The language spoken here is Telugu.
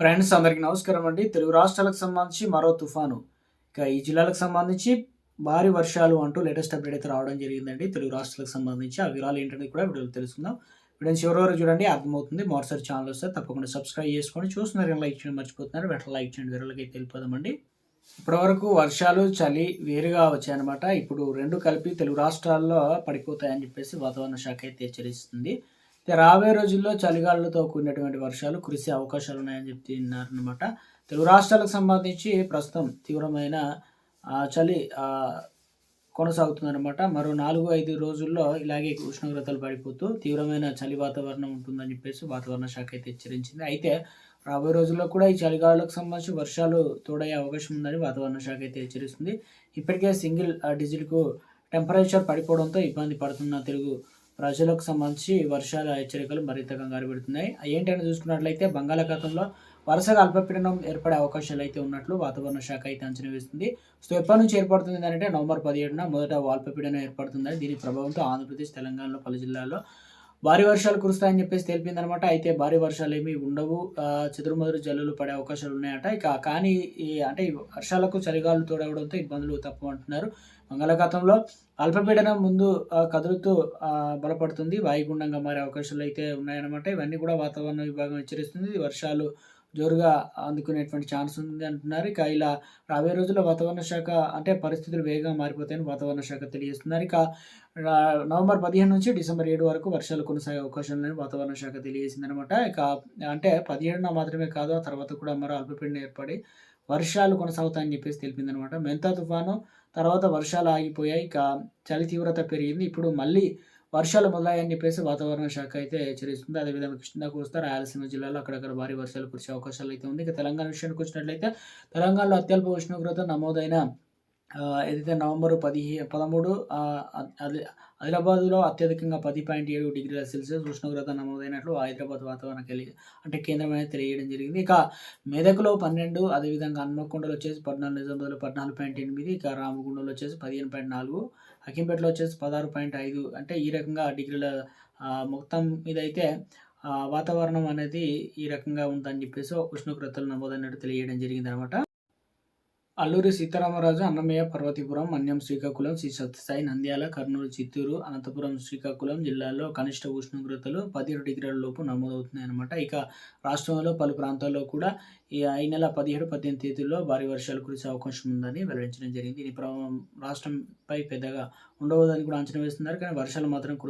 ఫ్రెండ్స్ అందరికీ నమస్కారం అండి. తెలుగు రాష్ట్రాలకు సంబంధించి మరో తుఫాను. ఇక ఈ జిల్లాలకు సంబంధించి భారీ వర్షాలు అంటూ లేటెస్ట్ అప్డేట్ అయితే రావడం జరిగిందండి. తెలుగు రాష్ట్రాలకు సంబంధించి ఆ వివరాలు ఏంటనేది కూడా వీడియోలో తెలుసుకుందాం. వీడియో చివరి వరకు చూడండి అర్థమవుతుంది. మరోసారి ఛానల్ వస్తే తప్పకుండా సబ్స్క్రైబ్ చేసుకొని చూస్తున్నారు లైక్ చేయడం మర్చిపోతున్నారు. వెంటనే లైక్ చేయండి. వివరాలకి అయితే వెళ్ళిపోదామండి ఇప్పటివరకు వర్షాలు చలి వేరుగా వచ్చాయన్నమాట. ఇప్పుడు రెండు కలిపి తెలుగు రాష్ట్రాల్లో పడిపోతాయని చెప్పేసి వాతావరణ శాఖ అయితే హెచ్చరిస్తుంది. రాబోయే రోజుల్లో చలిగాలులతో కూడినటువంటి వర్షాలు కురిసే అవకాశాలు ఉన్నాయని చెప్తున్నారనమాట తెలుగు రాష్ట్రాలకు సంబంధించి ప్రస్తుతం తీవ్రమైన చలి కొనసాగుతుందన్నమాట. మరో నాలుగు ఐదు రోజుల్లో ఇలాగే ఉష్ణోగ్రతలు పడిపోతూ తీవ్రమైన చలి వాతావరణం ఉంటుందని చెప్పేసి వాతావరణ శాఖ అయితే హెచ్చరించింది. అయితే రాబోయే రోజుల్లో కూడా ఈ చలిగాలులకు సంబంధించి వర్షాలు తోడయ్యే అవకాశం ఉందని వాతావరణ శాఖ అయితే హెచ్చరిస్తుంది. ఇప్పటికే సింగిల్ ఆ, డిజిట్కు టెంపరేచర్ పడిపోవడంతో ఇబ్బంది పడుతున్న తెలుగు ప్రజలకు సంబంధించి వర్షాల హెచ్చరికలు మరింతగా కంగారు ఏంటంటే చూసుకున్నట్లయితే బంగాళాఖాతంలో వరుసగా అల్పపీడనం ఏర్పడే అవకాశాలు అయితే ఉన్నట్లు వాతావరణ శాఖ అయితే అంచనా వేస్తుంది. సో ఎప్పటి నుంచి ఏర్పడుతుంది అంటే నవంబర్ పదిహేడున మొదట అల్పపీడనం ఏర్పడుతుందని దీని ప్రభావంతో ఆంధ్రప్రదేశ్ తెలంగాణలో పలు జిల్లాల్లో భారీ వర్షాలు కురుస్తాయని చెప్పేసి తెలిపింది అనమాట అయితే భారీ వర్షాలు ఏమి ఉండవు. ఆ, చెదురుమదురు జల్లులు పడే అవకాశాలు ఉన్నాయట. ఇక కానీ ఈ అంటే ఈ వర్షాలకు చలిగాలు తోడవడంతో ఇబ్బందులు తప్పమంటున్నారు బంగాళాఖాతంలో అల్పపీడనం ముందు కదులుతూ బలపడుతుంది. వాయుగుండంగా మారే అవకాశాలు అయితే ఉన్నాయన్నమాట. ఇవన్నీ కూడా వాతావరణ విభాగం హెచ్చరిస్తుంది. వర్షాలు జోరుగా అందుకునేటువంటి ఛాన్స్ ఉంది అంటున్నారు. ఇక ఇలా రాబోయే రోజుల్లో వాతావరణ శాఖ అంటే పరిస్థితులు వేగంగా మారిపోతాయని వాతావరణ శాఖ తెలియజేస్తున్నారు. ఇక నవంబర్ పదిహేను నుంచి డిసెంబర్ ఏడు వరకు వర్షాలు కొనసాగే అవకాశం ఉందని వాతావరణ శాఖ తెలియజేసింది అనమాట ఇక అంటే పదిహేడున మాత్రమే కాదు ఆ తర్వాత కూడా మరో అల్పపీడనం ఏర్పడి వర్షాలు కొనసాగుతాయని చెప్పేసి తెలిపింది అనమాట మెంతా తుఫాను తర్వాత వర్షాలు ఆగిపోయాయి. ఇక చలి తీవ్రత పెరిగింది. ఇప్పుడు మళ్ళీ వర్షాలు మొదలయ్యాయని చెప్పేసి వాతావరణ శాఖ అయితే హెచ్చరిస్తుంది. అదేవిధంగా కృష్ణా కోస్తా రాయలసీమ జిల్లాలో అక్కడక్కడ భారీ వర్షాలు కురిసే అవకాశాలు అయితే ఉంది. ఇక తెలంగాణ విషయానికి వచ్చినట్లయితే తెలంగాణలో అత్యల్ప ఉష్ణోగ్రత నమోదైన ఏదైతే నవంబర్ పదిహే పదమూడు అది ఆదిలాబాద్లో అత్యధికంగా పది పాయింట్ ఏడు డిగ్రీల సెల్సియస్ ఉష్ణోగ్రత నమోదైనట్లు హైదరాబాద్ వాతావరణ కేలి అంటే కేంద్రం అనేది తెలియడం జరిగింది. ఇక మెదక్లో పన్నెండు అదేవిధంగా హన్మకొండలో వచ్చేసి పద్నాలుగు నిజామాబాద్లో పద్నాలుగు పాయింట్ ఎనిమిది ఇక రామగుండంలో వచ్చేసి పదిహేను పాయింట్ నాలుగు హకీంపేటలో వచ్చేసి పదహారు పాయింట్ ఐదు అంటే ఈ రకంగా డిగ్రీల మొత్తం మీద అయితే వాతావరణం అనేది ఈ రకంగా ఉందని చెప్పేసి ఉష్ణోగ్రతలు నమోదైనట్టు తెలియడం జరిగింది అనమాట అల్లూరి సీతారామరాజు అన్నమయ్య పర్వతీపురం మన్యం శ్రీకాకుళం శ్రీ సత్యసాయి నంద్యాల కర్నూలు చిత్తూరు అనంతపురం శ్రీకాకుళం జిల్లాల్లో కనిష్ట ఉష్ణోగ్రతలు పదిహేడు డిగ్రీల లోపు నమోదవుతున్నాయి అనమాట ఇక రాష్ట్రంలో పలు ప్రాంతాల్లో కూడా ఈ ఈ నెల పదిహేడు పద్దెనిమిది తేదీల్లో భారీ వర్షాలు కురిసే అవకాశం ఉందని వెల్లడించడం జరిగింది. దీని ప్రభావం రాష్ట్రంపై పెద్దగా ఉండవదని కూడా అంచనా వేస్తున్నారు. కానీ వర్షాలు మాత్రం